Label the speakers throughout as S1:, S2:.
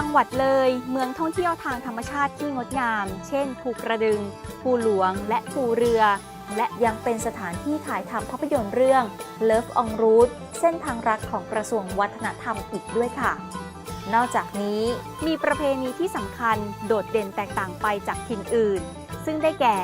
S1: ังหวัดเลย เมืองท่องเที่ยวทางธรรมชาติที่งดงาม เช่น ภูกระดึง ภูหลวง และภูเรือ และยังเป็นสถานที่ถ่ายทำภาพยนตร์เรื่อง Love on Route เส้นทางรักของกระทรวงวัฒนธรรมอีกด้วยค่ะ นอกจากนี้มีประเพณีที่สำคัญโดดเด่นแตกต่างไปจากถิ่นอื่น ซึ่งได้แก่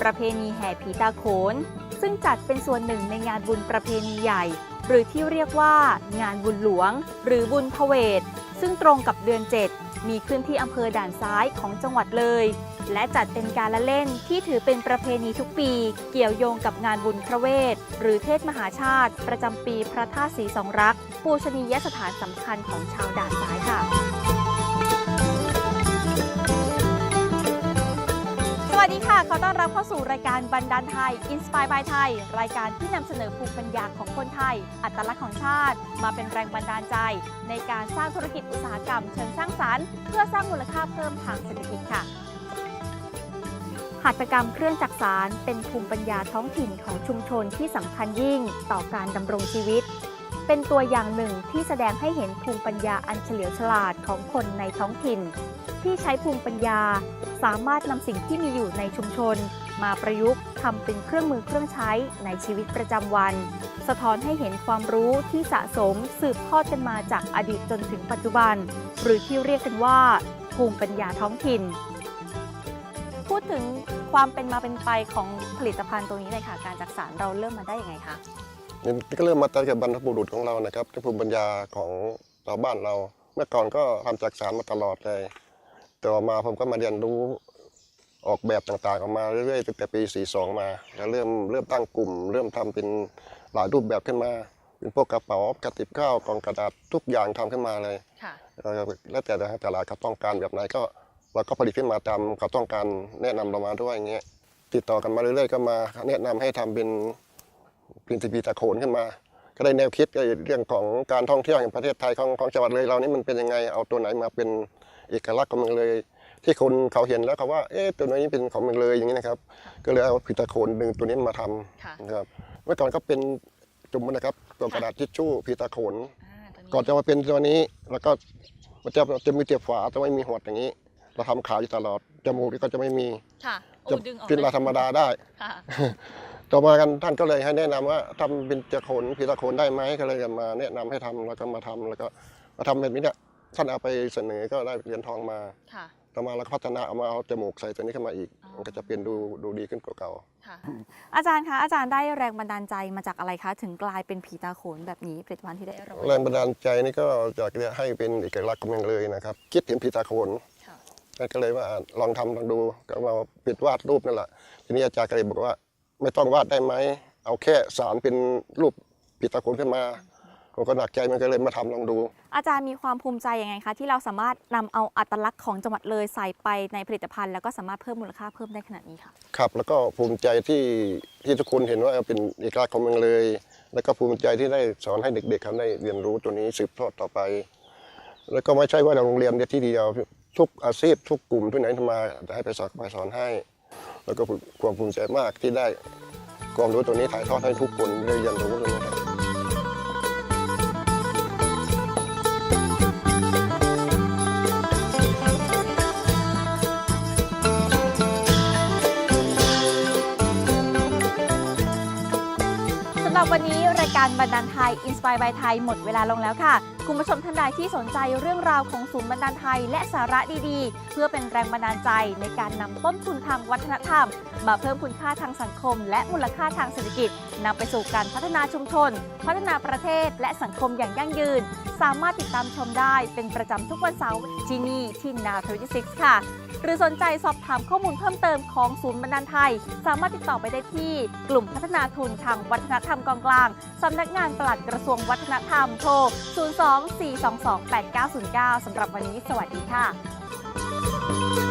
S1: ประเพณีแห่ผีตาโขน ซึ่งจัดเป็นส่วนหนึ่งในงานบุญประเพณีใหญ่ หรือที่เรียกว่างานบุญหลวง หรือบุญพเวท ซึ่งตรงกับเดือน 7 มีขึ้นที่อำเภอด่านซ้ายของจังหวัดเลย และจัดเป็นการละเล่นที่ถือเป็นประเพณีทุกปี เกี่ยวโยงกับงานบุญพระเวท หรือเทศมหาชาติ ประจำปีพระธาตุศรีสองรัก ปูชนียสถานสำคัญของชาวด่านซ้ายค่ะ วัสดีค่ะ ขอต้อนรับเข้าสู่รายการบันดาลไทย Inspire by ไทย รายการที่นำเสนอภูมิปัญญาของคนไทย อัตลักษณ์ของชาติ มาเป็นแรงบันดาลใจ ในการสร้างธุรกิจอุตสาหกรรมเชิงสร้างสรรค์ เพื่อสร้างมูลค่าเพิ่มทางเศรษฐกิจค่ะ หัตถกรรมเครื่องจักสารเป็นภูมิปัญญาท้องถิ่นของชุมชนที่สำคัญยิ่งต่อการดำรงชีวิต เป็นตัวอย่างหนึ่งที่แสดงให้เห็นภูมิปัญญาอันเฉลียวฉลาดของคนในท้องถิ่น ที่ใช้ภูมิปัญญา สามารถนำสิ่งที่มีอยู่ในชุมชน มาประยุกต์ทำเป็นเครื่องมือเครื่องใช้ในชีวิตประจำวัน สะท้อนให้เห็นความรู้ที่สะสมสืบทอดกันมาจากอดีตจนถึงปัจจุบัน หรือที่เรียกกันว่า ภูมิปัญญาท้องถิ่น พูดถึงความเป็นมาเป็นไปของผลิตภัณฑ์ตัวนี้เลยค่ะ การจักสารเราเริ่มมาได้ยังไงคะ
S2: นี่ก็เริ่มมาตั้งแต่บรรพบุรุษของเรานะครับที่ภูมิปัญญาของชาวบ้านเรา เมื่อก่อนก็ทำจากสารมาตลอดเลย ต่อมาผมก็มาเรียนรู้ออกแบบต่างๆออกมาเรื่อยๆตั้งแต่ปี 42 มาแล้วเริ่มเริ่มตั้งกลุ่ม เริ่มทำเป็นหลายรูปแบบขึ้นมา เป็นพวกกระเป๋ากระติบข้าวกล่องกระดาษทุกอย่างทำขึ้นมาเลย
S1: ค่ะ
S2: แล้วแล้วแต่แต่ละเขาต้องการแบบไหนก็เราก็ผลิตขึ้นมาตามเขาต้องการแนะนำเรามาด้วยอย่างเงี้ยติดต่อกันมาเรื่อยๆก็มาแนะนำให้ทำเป็น พินทีพีตะโขนขึ้นมา ก็ได้แนวคิดก็เรื่องของการท่องเที่ยวแห่งประเทศไทยของของจังหวัดเลยเรานี่มันเป็นยังไงเอาตัวไหนมาเป็นเอกลักษณ์ของเมืองเลย ที่คนเขาเห็นแล้วเขาว่าเอ๊ะตัวนี้เป็นของเมืองเลยอย่างนี้นะครับ ก็เลยเอาพิตะโขนดึงตัวนี้มาท
S1: ค่ะำ
S2: นะครับเมื่อก่อนก็เป็นจุ่มนะครับตัวกระดาษทิชชู่พิตะโขน
S1: อ่าตัวนี้
S2: ก่อนจะมาเป็นตัวนี้แล้วก็มันจะจะมีเตียบฝาจะไม่มีหวดอย่างนี้ เราทำขาวอยู่ตลอดจมูกนี่ก็จะไม่มี
S1: ค่ะโอ้
S2: จะ
S1: ดึงออก
S2: เป็นลาธรรมดาได้
S1: ค่ะ
S2: ต่อมากันท่านก็เลยให้แนะนำว่าทำเป็นจะโขนผีตะโขนได้ไหมก็เลยมาแนะนำให้ทำแล้วก็มาทำแล้วก็มาทำแบบนี้เนี่ยท่านเอาไปเสนอก็ได้เหรียญทองมา
S1: ค่ะ
S2: ต่อมาเราก็พัฒนาเอามาเอาจมูกใส่ตัวนี้ขึ้นมาอีก
S1: อ๋อ
S2: มันก็จะเปลี่ยนดูดูดีขึ้นกว่าเก่า
S1: ค่ะอาจารย์คะอาจารย์ได้แรงบันดาลใจมาจากอะไรคะถึงกลายเป็นผีตาโขนแบบนี้ผลิตภัณฑ์ที่ได้รับ
S2: แรงบันดาลใจนี่ก็อยากจะให้เป็นเอกลักษณ์ของเมืองเลยนะครับ คิดเห็นผีตาโขน
S1: ค่ะ
S2: ท่านก็เลยว่าลองทำลองดูก็มาปิดวาดรูปนั่นแหละทีนี้อาจารย์ก็เลยบอกว่า ไม่ต้องวาดได้ไหมเอาแค่สารเป็นรูปผีตาโขนขึ้นมาผมก็หนักใจมันก็เลยมาทำลองดู
S1: อาจารย์มีความภูมิใจยังไงคะ ที่เราสามารถนำเอาอัตลักษณ์ของจังหวัดเลยใส่ไปในผลิตภัณฑ์ แล้วก็สามารถเพิ่มมูลค่าเพิ่มได้ขนาดนี้ค่ะ
S2: ครับแล้วก็ภูมิใจที่ที่ทุกคนเห็นว่าเป็นเอกลักษณ์ของเมืองเลย แล้วก็ภูมิใจที่ได้สอนให้เด็กๆเขาได้เรียนรู้ตัวนี้สืบทอดต่อไป แล้วก็ไม่ใช่ว่าโรงเรียนเดียวที่เดียวทุกอาชีพทุกกลุ่มที่ไหนทำมาจะให้ไปสอนไปสอนให้ แล้วก็ความภูมิใจมากที่ได้ความรู้ตัวนี้ถ่ายทอดให้ทุกคนได้เรียนรู้ตรงนี้ครับ
S1: สำหรับวันนี้ รายการบันดาลไทย Inspire by ไทยหมดเวลาลงแล้วค่ะ คุณผู้ชมท่านใดที่สนใจเรื่องราวของศูนย์บันดาไทย และสาระดีๆ เพื่อเป็นแรงบันดาลใจในการนำต้นทุนทางวัฒนธรรม มาเพิ่มคุณค่าทางสังคม และมูลค่าทางเศรษฐกิจนำไปสู่การพัฒนาชุมชน พัฒนาประเทศและสังคมอย่างยั่งยืน สามารถติดตามชมได้เป็นประจำทุกวันเสาร์ที่นี่ที่นาทวิซิกค่ะ หรือสนใจสอบถามข้อมูลเพิ่มเติมของศูนย์บันดาไทย สามารถติดต่อไปได้ที่ กลุ่มพัฒนาทุนทางวัฒนธรรมกองกลางสำนักงานปลัดกระทรวงวัฒนธรรมโทร02 024228909สำหรับวันนี้สวัสดีค่ะ